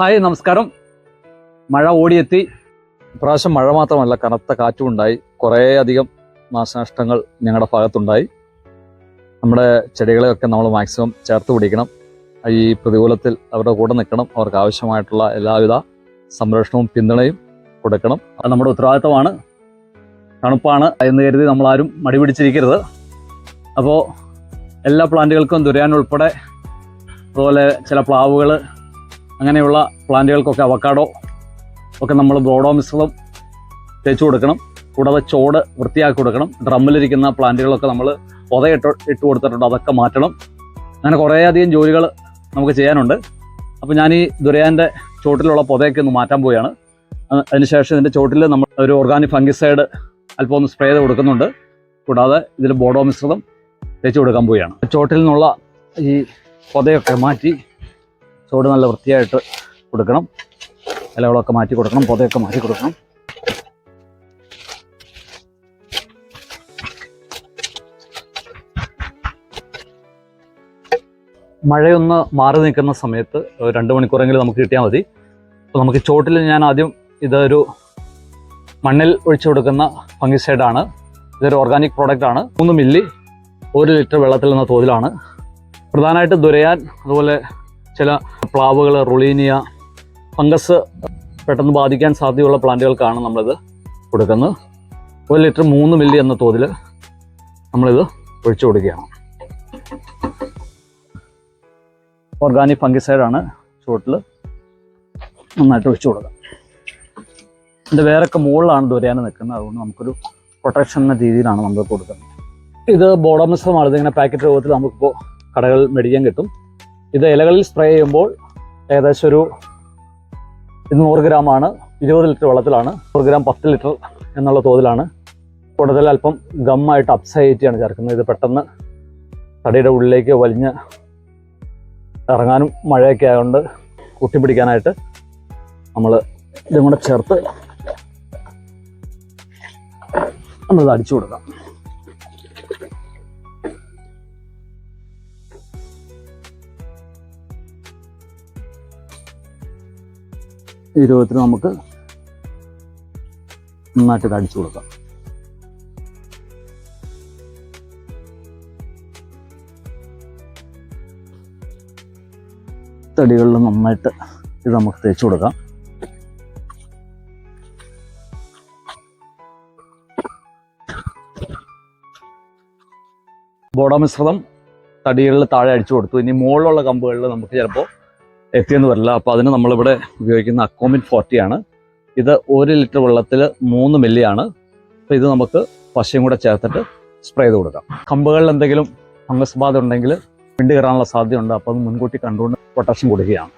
Hi നമസ്കാരം. മഴ ഓടിയെത്തി. ഇപ്രാവശ്യം മഴ മാത്രമല്ല കനത്ത കാറ്റും ഉണ്ടായി കുറേ അധികം നാശനഷ്ടങ്ങൾ ഞങ്ങളുടെ ഭാഗത്തുണ്ടായി. നമ്മുടെ ചെടികളെയൊക്കെ നമ്മൾ മാക്സിമം ചേർത്ത് പിടിക്കണം. ഈ പ്രതികൂലത്തിൽ അവരുടെ കൂടെ നിൽക്കണം. അവർക്ക് ആവശ്യമായിട്ടുള്ള എല്ലാവിധ സംരക്ഷണവും പിന്തുണയും കൊടുക്കണം. അത് നമ്മുടെ ഉത്തരവാദിത്തമാണ്. തണുപ്പാണ് എന്ന് കരുതി നമ്മളാരും മടി പിടിച്ചിരിക്കരുത്. അപ്പോൾ എല്ലാ പ്ലാന്റുകൾക്കും ദുരയാൻ ഉൾപ്പെടെ അതുപോലെ ചില പ്ലാവുകൾ അങ്ങനെയുള്ള പ്ലാന്റുകൾക്കൊക്കെ അവക്കാഡോ ഒക്കെ നമ്മൾ ബ്രോഡോ മിശ്രിതം തേച്ചു കൊടുക്കണം. കൂടാതെ ചോട് വൃത്തിയാക്കി കൊടുക്കണം. ഡ്രമ്മിലിരിക്കുന്ന പ്ലാന്റുകളൊക്കെ നമ്മൾ പുതയിട്ട് ഇട്ട് കൊടുത്തിട്ടുണ്ട്. അതൊക്കെ മാറ്റണം. അങ്ങനെ കുറേയധികം ജോലികൾ നമുക്ക് ചെയ്യാനുണ്ട്. അപ്പോൾ ഞാൻ ഈ ദുരയാന്റെ ചോട്ടിലുള്ള പുതയൊക്കെ ഒന്ന് മാറ്റാൻ പോവുകയാണ്. അതിനുശേഷം ഇതിന്റെ ചോട്ടിൽ നമ്മൾ ഒരു ഓർഗാനിക് ഫംഗിസൈഡ് അല്പം ഒന്ന് സ്പ്രേ ചെയ്ത് കൊടുക്കുന്നുണ്ട്. കൂടാതെ ഇതിൽ ബോഡോ മിശ്രിതം തേച്ച് കൊടുക്കാൻ പോവുകയാണ്. ചോട്ടിൽ നിന്നുള്ള ഈ പുതയൊക്കെ മാറ്റി ചോട് നല്ല വൃത്തിയായിട്ട് കൊടുക്കണം. ഇലകളൊക്കെ മാറ്റി കൊടുക്കണം പൊതയൊക്കെ മാറ്റി കൊടുക്കണം. മഴയൊന്ന് മാറി നിൽക്കുന്ന സമയത്ത് രണ്ട് മണിക്കൂറെങ്കിലും നമുക്ക് കിട്ടിയാൽ മതി. അപ്പോൾ നമുക്ക് ചോട്ടിൽ ഞാൻ ആദ്യം ഇതൊരു മണ്ണിൽ ഒഴിച്ചു കൊടുക്കുന്ന ഫംഗിസൈഡാണ്. ഇതൊരു ഓർഗാനിക് പ്രോഡക്റ്റ് ആണ് മൂന്ന് മില്ലി ഒരു ലിറ്റർ വെള്ളത്തിൽ എന്ന തോതിലാണ്. പ്രധാനമായിട്ട് ദുരയാൻ അതുപോലെ ചില പ്ലാവുകൾ റുളീനിയ ഫംഗസ് പെട്ടെന്ന് ബാധിക്കാൻ സാധ്യതയുള്ള പ്ലാന്റുകൾക്കാണ് നമ്മളിത് കൊടുക്കുന്നത്. ഒരു ലിറ്റർ മൂന്ന് മില്ലി എന്ന തോതിൽ നമ്മളിത് ഒഴിച്ചു കൊടുക്കുകയാണ്. ഓർഗാനിക് ഫംഗിസൈഡാണ് ചുവട്ടിൽ നന്നായിട്ട് ഒഴിച്ചു കൊടുക്കുക. ഇതിന്റെ വേറൊക്കെ മുകളിലാണ് ദുരയാൻ നിൽക്കുന്നത്. അതുകൊണ്ട് നമുക്കൊരു പ്രൊട്ടക്ഷൻ എന്ന രീതിയിലാണ് നമ്മൾ കൊടുക്കുന്നത്. ഇത് ബോഡോമിസമാണ് ഇതിങ്ങനെ പാക്കറ്റ് രൂപത്തിൽ നമുക്കിപ്പോൾ കടകൾ മേടിക്കാൻ കിട്ടും. ഇത് ഇലകളിൽ സ്പ്രേ ചെയ്യുമ്പോൾ ഏകദേശം ഒരു ഇത് നൂറ് ഗ്രാമാണ് ഇരുപത് ലിറ്റർ വെള്ളത്തിലാണ്. നൂറ് ഗ്രാം പത്ത് ലിറ്റർ എന്നുള്ള തോതിലാണ്. കൂടുതൽ അല്പം ഗമ്മായിട്ട് അപ്സൈറ്റിയാണ് ചേർക്കുന്നത്. ഇത് പെട്ടെന്ന് തടിയുടെ ഉള്ളിലേക്ക് വലിഞ്ഞ് ഇറങ്ങാനും മഴയൊക്കെ ആയതുകൊണ്ട് കൂട്ടിപ്പിടിക്കാനായിട്ട് നമ്മൾ ഇതും കൂടെ ചേർത്ത് നമ്മളിത് അടിച്ചു കൊടുക്കാം. ഈ രൂപത്തിൽ നമുക്ക് നന്നായിട്ട് കടിച്ചു കൊടുക്കാം. തടികളിൽ നന്നായിട്ട് ഇത് നമുക്ക് തേച്ച് കൊടുക്കാം. ബോഡോ മിശ്രിതം തടികളിൽ താഴെ അടിച്ചു കൊടുത്തു. ഇനി മുകളിലുള്ള കമ്പുകളിൽ നമുക്ക് ചിലപ്പോൾ എത്തിയെന്ന് വരില്ല. അപ്പോൾ അതിന് നമ്മളിവിടെ ഉപയോഗിക്കുന്ന അക്കോമിൻ ഫോർട്ടിയാണ് ഇത് ഒരു ലിറ്റർ വെള്ളത്തിൽ മൂന്ന് മില്ലിയാണ് അപ്പോൾ ഇത് നമുക്ക് പശയും കൂടെ ചേർത്തിട്ട് സ്പ്രേ ചെയ്ത് കൊടുക്കാം. കമ്പുകളിൽ എന്തെങ്കിലും ഫംഗസ് ബാധ ഉണ്ടെങ്കിൽ വിണ്ട് കയറാനുള്ള സാധ്യതയുണ്ട്. അപ്പോൾ അത് മുൻകൂട്ടി കണ്ടുകൊണ്ട് പ്രൊട്ടക്ഷൻ കൊടുക്കുകയാണ്.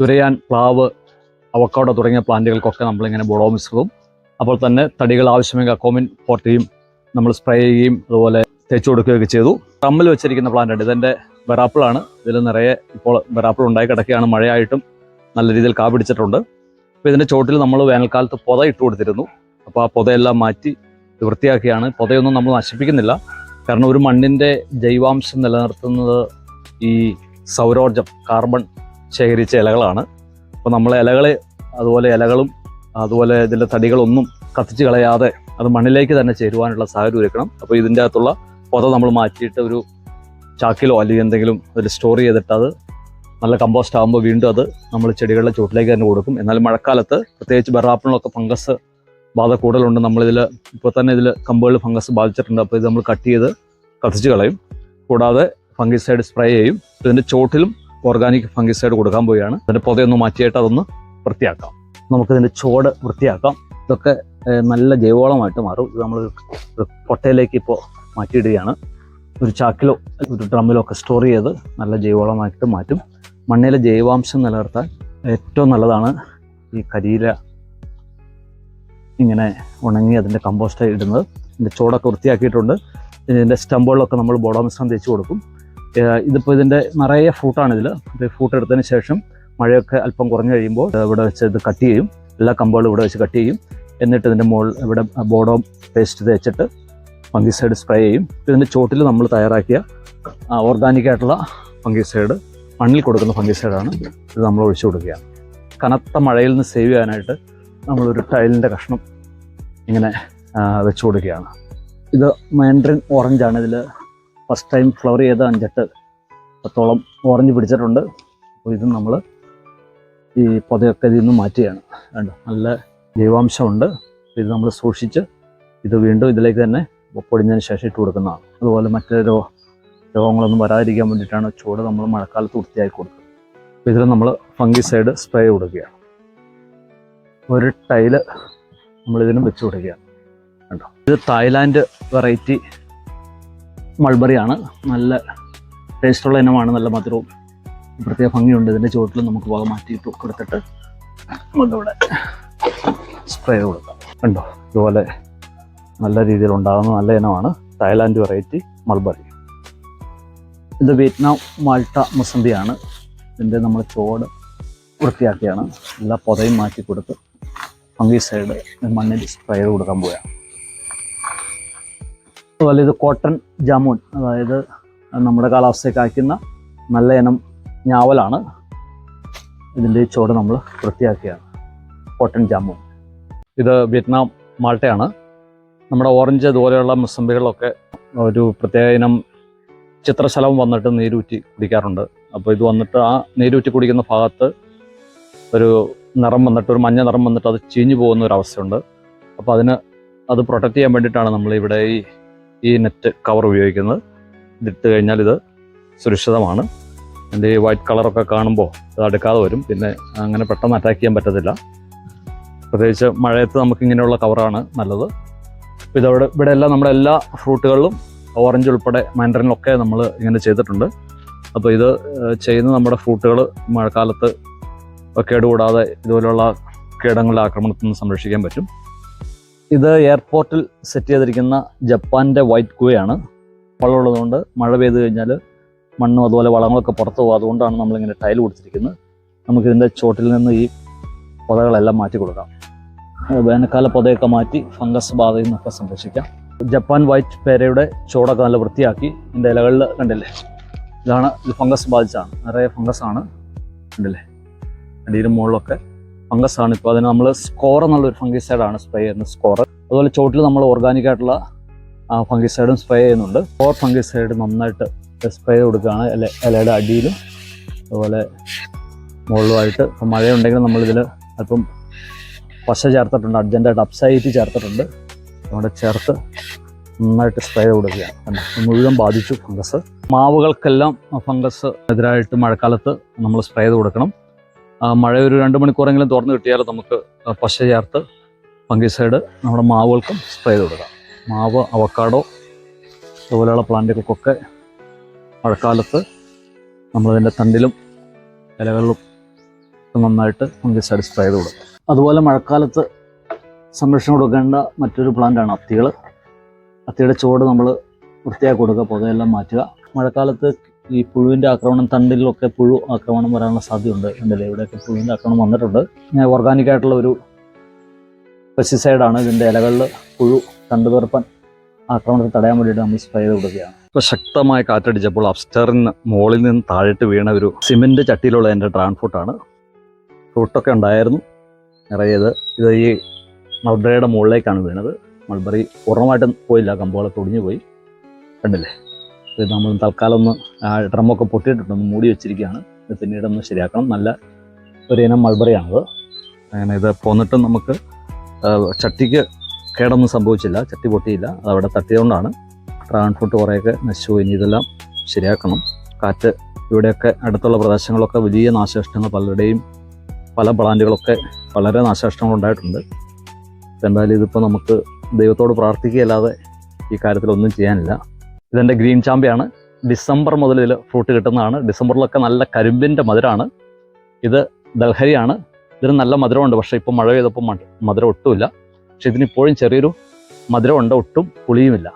തുരയാൻ പ്ലാവ് അവക്കോട തുടങ്ങിയ പ്ലാന്റുകൾക്കൊക്കെ നമ്മളിങ്ങനെ ബോഡോ മിശ്രിതവും അപ്പോൾ തന്നെ തടികൾ ആവശ്യമെങ്കിൽ അക്കോമിൻ ഫോർട്ടിയും നമ്മൾ സ്പ്രേ ചെയ്യുകയും അതുപോലെ തേച്ച് കൊടുക്കുകയൊക്കെ ചെയ്തു. തമ്മിൽ വെച്ചിരിക്കുന്ന പ്ലാന്റ് ഉണ്ട്. ഇതെന്റെ ബെറാപ്പിളാണ്. ഇതിൽ നിറയെ ഇപ്പോൾ ബെറാപ്പിൾ ഉണ്ടായി കിടക്കുകയാണ്. മഴയായിട്ടും നല്ല രീതിയിൽ കാ പിടിച്ചിട്ടുണ്ട്. അപ്പോൾ ഇതിന്റെ ചോട്ടിൽ നമ്മൾ വേനൽക്കാലത്ത് പൊത ഇട്ട് കൊടുത്തിരുന്നു. അപ്പോൾ ആ പൊതയെല്ലാം മാറ്റി വൃത്തിയാക്കിയാണ്. പൊതയൊന്നും നമ്മൾ നശിപ്പിക്കുന്നില്ല. കാരണം ഒരു മണ്ണിന്റെ ജൈവാംശം നിലനിർത്തുന്നത് ഈ സൗരോർജം കാർബൺ ശേഖരിച്ച ഇലകളാണ്. അപ്പോൾ നമ്മൾ ഇലകളെ അതുപോലെ ഇലകളും അതുപോലെ ഇതിന്റെ തടികളൊന്നും കത്തിച്ച് കളയാതെ അത് മണ്ണിലേക്ക് തന്നെ ചേരുവാനുള്ള സാഹചര്യം ഒരുക്കണം. അപ്പോൾ ഇതിന്റെ അകത്തുള്ള പൊത നമ്മൾ മാറ്റിയിട്ട് ഒരു ചാക്കിലോ അല്ലെങ്കിൽ എന്തെങ്കിലും ഒരു സ്റ്റോർ ചെയ്തിട്ട് അത് നല്ല കമ്പോസ്റ്റ് ആകുമ്പോൾ വീണ്ടും അത് നമ്മൾ ചെടികളുടെ ചുവട്ടിലേക്ക് തന്നെ കൊടുക്കും. എന്നാൽ മഴക്കാലത്ത് പ്രത്യേകിച്ച് ബെറാപ്പിളിലൊക്കെ ഫംഗസ് ബാധ കൂടുതലുണ്ട്. നമ്മളിതിൽ ഇപ്പോൾ തന്നെ ഇതിൽ കമ്പുകളിൽ ഫംഗസ് ബാധിച്ചിട്ടുണ്ട്. അപ്പോൾ ഇത് നമ്മൾ കട്ട് ചെയ്ത് കത്തിച്ച് കളയും. കൂടാതെ ഫംഗിസൈഡ് സ്പ്രേ ചെയ്യും. ഇതിന്റെ ചോട്ടിലും ഓർഗാനിക് ഫംഗിസൈഡ് കൊടുക്കാൻ പോവുകയാണ്. അതിന്റെ പൊതയൊന്ന് മാറ്റിയിട്ട് അതൊന്ന് വൃത്തിയാക്കാം. നമുക്കിതിന്റെ ചോട് വൃത്തിയാക്കാം. ഇതൊക്കെ നല്ല ജൈവവളമായിട്ട് മാറും. ഇത് നമ്മൾ പൊട്ടയിലേക്ക് ഇപ്പോൾ മാറ്റിയിടുകയാണ്. ഒരു ചാക്കിലോ ഒരു ഡ്രമ്മിലോ ഒക്കെ സ്റ്റോർ ചെയ്ത് നല്ല ജൈവവളമായിട്ട് മാറ്റും. മണ്ണിലെ ജൈവാംശം നിലനിർത്താൻ ഏറ്റവും നല്ലതാണ് ഈ കരിയില ഇങ്ങനെ ഉണങ്ങി അതിന്റെ കമ്പോസ്റ്റ് ഇടുന്നത്. ഇതിന്റെ ചൂടൊക്കെ വൃത്തിയാക്കിയിട്ടുണ്ട്. ഇതിന്റെ സ്റ്റമ്പുകളിലൊക്കെ നമ്മൾ ബോഡോമിശ്രം തേച്ച് കൊടുക്കും. ഇതിപ്പോൾ ഇതിന്റെ നിറയെ ഫ്രൂട്ടാണ് ഇതിൽ ഫ്രൂട്ട് എടുത്തതിന് ശേഷം മഴയൊക്കെ അല്പം കുറഞ്ഞു കഴിയുമ്പോൾ ഇവിടെ വെച്ച് ഇത് കട്ട് ചെയ്യും. എല്ലാ കമ്പുകളും ഇവിടെ വെച്ച് കട്ട് ചെയ്യും. എന്നിട്ട് ഇതിന്റെ മുകളിൽ ഇവിടെ ബോഡോ പേസ്റ്റ് തേച്ചിട്ട് ഫംഗിസൈഡ് സ്പ്രേ ചെയ്യും. ഇതിന്റെ ചോട്ടിൽ നമ്മൾ തയ്യാറാക്കിയ ഓർഗാനിക് ആയിട്ടുള്ള ഫംഗിസൈഡ് മണ്ണിൽ കൊടുക്കുന്ന ഫംഗിസൈഡാണ് ഇത് നമ്മൾ ഒഴിച്ചു കൊടുക്കുകയാണ് കനത്ത മഴയിൽ നിന്ന് സേവ് ചെയ്യാനായിട്ട് നമ്മളൊരു ടൈലിന്റെ കഷ്ണം ഇങ്ങനെ വെച്ചു കൊടുക്കുകയാണ്. ഇത് മാൻഡ്രിൻ ഓറഞ്ചാണ് ഇതിൽ ഫസ്റ്റ് ടൈം ഫ്ലവർ ചെയ്ത അഞ്ചെട്ട് പത്തോളം ഓറഞ്ച് പിടിച്ചിട്ടുണ്ട്. അപ്പോൾ ഇത് നമ്മൾ ഈ പൊതയൊക്കെ ഇതിൽ നിന്ന് മാറ്റുകയാണ്. കണ്ടോ? നല്ല ജൈവാംശമുണ്ട്. ഇത് നമ്മൾ സൂക്ഷിച്ച് ഇത് വീണ്ടും ഇതിലേക്ക് തന്നെ പൊടിഞ്ഞതിന് ശേഷം ഇട്ട് കൊടുക്കുന്നതാണ്. അതുപോലെ മറ്റ് രോ രോഗങ്ങളൊന്നും വരാതിരിക്കാൻ വേണ്ടിയിട്ടാണ് ചൂട് നമ്മൾ മഴക്കാലത്ത് വൃത്തിയാക്കി കൊടുക്കുന്നത്. അപ്പോൾ ഇതിൽ നമ്മൾ ഫംഗിസൈഡ് സ്പ്രേ കൊടുക്കുകയാണ് ഒരു ടൈൽ നമ്മളിതിനും വെച്ച് കൊടുക്കുകയാണ്. കണ്ടോ? ഇത് തായ്ലാൻഡ് വെറൈറ്റി മൾബറിയാണ് നല്ല ടേസ്റ്റുള്ള ഇനമാണ്. നല്ല മധുരവും പ്രത്യേക ഭംഗിയുണ്ട്. ഇതിന്റെ ചുവട്ടിൽ നമുക്ക് പോകാൻ മാറ്റിയിട്ട് കൊടുത്തിട്ട് നമുക്കിവിടെ സ്പ്രേ കൊടുക്കാം. കണ്ടോ? ഇതുപോലെ നല്ല രീതിയിൽ ഉണ്ടാകുന്ന നല്ല ഇനമാണ് തായ്ലാൻഡ് വെറൈറ്റി മൾബറി. ഇത് വിയറ്റ്നാം മാൾട്ട മുസമ്പിയാണ് ഇതിന്റെ നമ്മൾ ചോട് വൃത്തിയാക്കിയാണ്. എല്ലാ പൊതയും മാറ്റി കൊടുത്ത് ഫംഗി സൈഡ് മണ്ണിൽ സ്പ്രേ ചെയ്ത് കൊടുക്കാൻ പോവുകയാണ്. അതുപോലെ ഇത് കോട്ടൺ ജാമുൻ അതായത് നമ്മുടെ കാലാവസ്ഥയ്ക്ക് അയക്കുന്ന നല്ല ഇനം ഞാവലാണ്. ഇതിന്റെ ചോട് നമ്മൾ വൃത്തിയാക്കിയാണ്. കോട്ടൺ ജാമുൻ. ഇത് വിയറ്റ്നാം മാൾട്ടയാണ്. നമ്മുടെ ഓറഞ്ച് ഇതുപോലെയുള്ള മുസമ്പികളിലൊക്കെ ഒരു പ്രത്യേക ഇനം ചിത്രശലം വന്നിട്ട് നീരൂറ്റി കുടിക്കാറുണ്ട്. അപ്പോൾ ഇത് വന്നിട്ട് ആ നീരൂറ്റി കുടിക്കുന്ന ഭാഗത്ത് ഒരു നിറം വന്നിട്ട് ഒരു മഞ്ഞ നിറം വന്നിട്ട് അത് ചീഞ്ഞു പോകുന്ന ഒരു അവസ്ഥയുണ്ട്. അപ്പോൾ അതിന് അത് പ്രൊട്ടക്റ്റ് ചെയ്യാൻ വേണ്ടിയിട്ടാണ് നമ്മൾ ഇവിടെ ഈ ഈ നെറ്റ് കവർ ഉപയോഗിക്കുന്നത്. ഇതിട്ട് കഴിഞ്ഞാൽ ഇത് സുരക്ഷിതമാണ്. എന്റെ ഈ വൈറ്റ് കളറൊക്കെ കാണുമ്പോൾ അത് അടുക്കാതെ വരും. പിന്നെ അങ്ങനെ പെട്ടെന്ന് അറ്റാക്ക് ചെയ്യാൻ പറ്റത്തില്ല. പ്രത്യേകിച്ച് മഴയത്ത് നമുക്ക് ഇങ്ങനെയുള്ള കവറാണ് നല്ലത്. ഇതവിടെ ഇവിടെ എല്ലാം നമ്മുടെ എല്ലാ ഫ്രൂട്ടുകളിലും ഓറഞ്ച് ഉൾപ്പെടെ മാൻഡറിനിലൊക്കെ നമ്മൾ ഇങ്ങനെ ചെയ്തിട്ടുണ്ട്. അപ്പോൾ ഇത് ചെയ്യുന്ന നമ്മുടെ ഫ്രൂട്ടുകൾ മഴക്കാലത്ത് കേടുകൂടാതെ ഇതുപോലുള്ള കീടങ്ങളുടെ ആക്രമണത്തിൽ നിന്ന് സംരക്ഷിക്കാൻ പറ്റും. ഇത് എയർപോർട്ടിൽ സെറ്റ് ചെയ്തിരിക്കുന്ന ജപ്പാന്റെ വൈറ്റ് കുവയാണ്. വെള്ളമുള്ളതുകൊണ്ട് മഴ പെയ്ത് കഴിഞ്ഞാൽ മണ്ണും അതുപോലെ വളങ്ങളൊക്കെ പുറത്തു പോകും. അതുകൊണ്ടാണ് നമ്മളിങ്ങനെ ടൈൽ കൊടുത്തിരിക്കുന്നത്. നമുക്കിതിന്റെ ചോട്ടിൽ നിന്ന് ഈ പുതകളെല്ലാം മാറ്റി കൊടുക്കാം. വേനൽക്കാല പൊതയൊക്കെ മാറ്റി ഫംഗസ് ബാധയിൽ നിന്നൊക്കെ സംരക്ഷിക്കാം. ജപ്പാൻ വൈറ്റ് പേരയുടെ ചോടൊക്കെ വൃത്തിയാക്കി ഇതിന്റെ ഇലകളിൽ കണ്ടില്ലേ? ഇതാണ് ഇത് ഫംഗസ് ബാധിച്ചാണ്. നിറയെ ഫംഗസ് ആണ് കണ്ടില്ലേ? അടിയിലും മുകളിലൊക്കെ ഫംഗസ് ആണ് ഇപ്പോൾ അതിന് നമ്മൾ സ്കോർ എന്നുള്ളൊരു ഫംഗിസൈഡാണ് സ്പ്രേ ചെയ്യുന്നത് സ്കോർ അതുപോലെ ചോട്ടിൽ നമ്മൾ ഓർഗാനിക് ആയിട്ടുള്ള ഫംഗിസൈഡും സ്പ്രേ ചെയ്യുന്നുണ്ട്. സ്കോർ ഫംഗിസൈഡ് നന്നായിട്ട് സ്പ്രേ ചെയ്ത് കൊടുക്കുകയാണ് ഇല ഇലയുടെ അടിയിലും അതുപോലെ മുകളിലുമായിട്ട്. ഇപ്പം മഴയുണ്ടെങ്കിൽ നമ്മളിതിൽ അല്പം പശ ചേർത്തിട്ടുണ്ട് അർജന്റായിട്ട് അപ്സൈറ്റ് ചേർത്തിട്ടുണ്ട്. അവിടെ ചേർത്ത് നന്നായിട്ട് സ്പ്രേ കൊടുക്കുകയാണ്. മുഴുവൻ ബാധിച്ചു ഫംഗസ്. മാവുകൾക്കെല്ലാം ഫംഗസ് എതിരായിട്ട് മഴക്കാലത്ത് നമ്മൾ സ്പ്രേ ചെയ്ത് കൊടുക്കണം. മഴ ഒരു രണ്ട് മണിക്കൂറെങ്കിലും തുറന്നു കിട്ടിയാൽ നമുക്ക് പശ ചേർത്ത് ഫംഗിസൈഡ് നമ്മുടെ മാവുകൾക്കും സ്പ്രേ ചെയ്ത് കൊടുക്കാം. മാവ് അവക്കാടോ അതുപോലെയുള്ള പ്ലാന്റുകൾക്കൊക്കെ മഴക്കാലത്ത് നമ്മളതിന്റെ തണ്ടിലും ഇലകളിലും നന്നായിട്ട് ഫംഗിസൈഡ് സ്പ്രേ ചെയ്ത് കൊടുക്കും. അതുപോലെ മഴക്കാലത്ത് സംരക്ഷണം കൊടുക്കേണ്ട മറ്റൊരു പ്ലാന്റാണ് അത്തികൾ. അത്തിയുടെ ചുവട് നമ്മൾ വൃത്തിയാക്കി കൊടുക്കുക പുകയെല്ലാം മാറ്റുക. മഴക്കാലത്ത് ഈ പുഴുവിന്റെ ആക്രമണം തണ്ടിലൊക്കെ പുഴു ആക്രമണം വരാനുള്ള സാധ്യതയുണ്ട്. ഉണ്ടല്ലേ ഇവിടെയൊക്കെ പുഴുവിന്റെ ആക്രമണം വന്നിട്ടുണ്ട്. ഞാൻ ഓർഗാനിക് ആയിട്ടുള്ള ഒരു പെസ്റ്റിസൈഡാണ് ഇതിന്റെ ഇലകളിൽ പുഴു തണ്ടുതീർപ്പൻ ആക്രമണത്തെ തടയാൻ വേണ്ടിയിട്ട് നമ്മൾ സ്പ്രേ ചെയ്ത് കൊടുക്കുകയാണ്. ഇപ്പോൾ ശക്തമായ കാറ്റടിച്ചപ്പോൾ അപ്സ്റ്ററിന് മുകളിൽ നിന്ന് താഴോട്ട് വീണ ഒരു സിമെന്റ് ചട്ടിയിലുള്ള എന്റെ ട്രാൻസ്പോർട്ടാണ് റൂട്ടൊക്കെ ഉണ്ടായിരുന്നു. നിറയെ ഇത് ഈ മൾബറിയുടെ മുകളിലേക്കാണ് വീണത്. മൾബറി പൂർണമായിട്ടും പോയില്ല. കമ്പുകളൊക്കെ ഒടിഞ്ഞു പോയി കണ്ടില്ലേ? ഇത് നമ്മൾ തൽക്കാലം ഒന്ന് ഡ്രമ്മൊക്കെ പൊട്ടിയിട്ടുണ്ട് ഒന്ന് മൂടി വെച്ചിരിക്കുകയാണ്. ഇത് പിന്നീട് ഒന്ന് ശരിയാക്കണം. നല്ല ഒരു ഇനം മൾബറിയാണത്. അങ്ങനെ ഇത് പോന്നിട്ടും നമുക്ക് ചട്ടിക്ക് കേടൊന്നും സംഭവിച്ചില്ല. ചട്ടി പൊട്ടിയില്ല. അതവിടെ തട്ടിയതുകൊണ്ടാണ് ഡ്രാഗൺ ഫ്രൂട്ട് കുറേയൊക്കെ നശിച്ചു ഇനി ഇതെല്ലാം ശരിയാക്കണം. കാറ്റ് ഇവിടെയൊക്കെ അടുത്തുള്ള പ്രദേശങ്ങളൊക്കെ വലിയ നാശനഷ്ടങ്ങൾ പലരുടെയും പല പ്ലാന്റുകളൊക്കെ വളരെ നാശനഷ്ടങ്ങൾ ഉണ്ടായിട്ടുണ്ട്. എന്തായാലും ഇതിപ്പോൾ നമുക്ക് ദൈവത്തോട് പ്രാർത്ഥിക്കുകയല്ലാതെ ഈ കാര്യത്തിലൊന്നും ചെയ്യാനില്ല. ഇതെന്റെ ഗ്രീൻ ചാമ്പയാണ് ഡിസംബർ മുതൽ ഇതിൽ ഫ്രൂട്ട് കിട്ടുന്നതാണ്. ഡിസംബറിലൊക്കെ നല്ല കരിമ്പിന്റെ മധുരമാണ് ഇത് ദൽഹരിയാണ്. ഇതിന് നല്ല മധുരമുണ്ട്. പക്ഷേ ഇപ്പോൾ മഴ പെയ്തപ്പോൾ മധുരം ഒട്ടുമില്ല. പക്ഷെ ഇതിനിപ്പോഴും ചെറിയൊരു മധുരമുണ്ട്. ഒട്ടും പുളിയുമില്ല.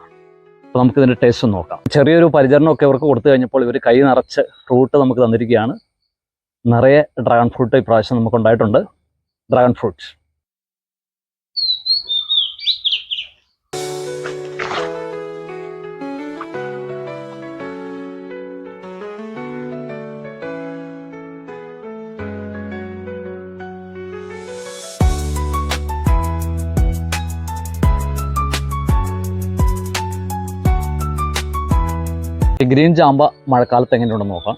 അപ്പോൾ നമുക്ക് ഇതിന്റെ ടേസ്റ്റ് നോക്കാം. ചെറിയൊരു പരിചരണമൊക്കെ ഇവർക്ക് കൊടുത്തു കഴിഞ്ഞപ്പോൾ ഇവർ കൈ നിറച്ച് ഫ്രൂട്ട് നമുക്ക് തന്നിരിക്കുകയാണ്. നിറയെ ഡ്രാഗൺ ഫ്രൂട്ട് ഇപ്രാവശ്യം നമുക്ക് ഉണ്ടായിട്ടുണ്ട് ഡ്രാഗൺ ഫ്രൂട്ട്സ് ഗ്രീൻ ജാമ്പ മഴക്കാലത്ത് എങ്ങനെയുണ്ടെന്ന് നോക്കാം.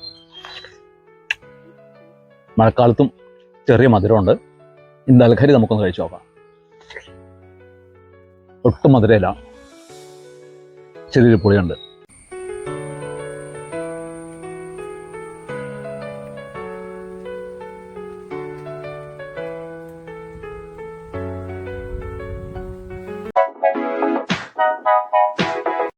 മഴക്കാലത്തും ചെറിയ മധുരമുണ്ട്. ഈ നൽകരി നമുക്കൊന്ന് കഴിച്ചു നോക്കാം. ഒട്ടും മധുരയില്ല ചെറിയൊരു പുളിയുണ്ട്.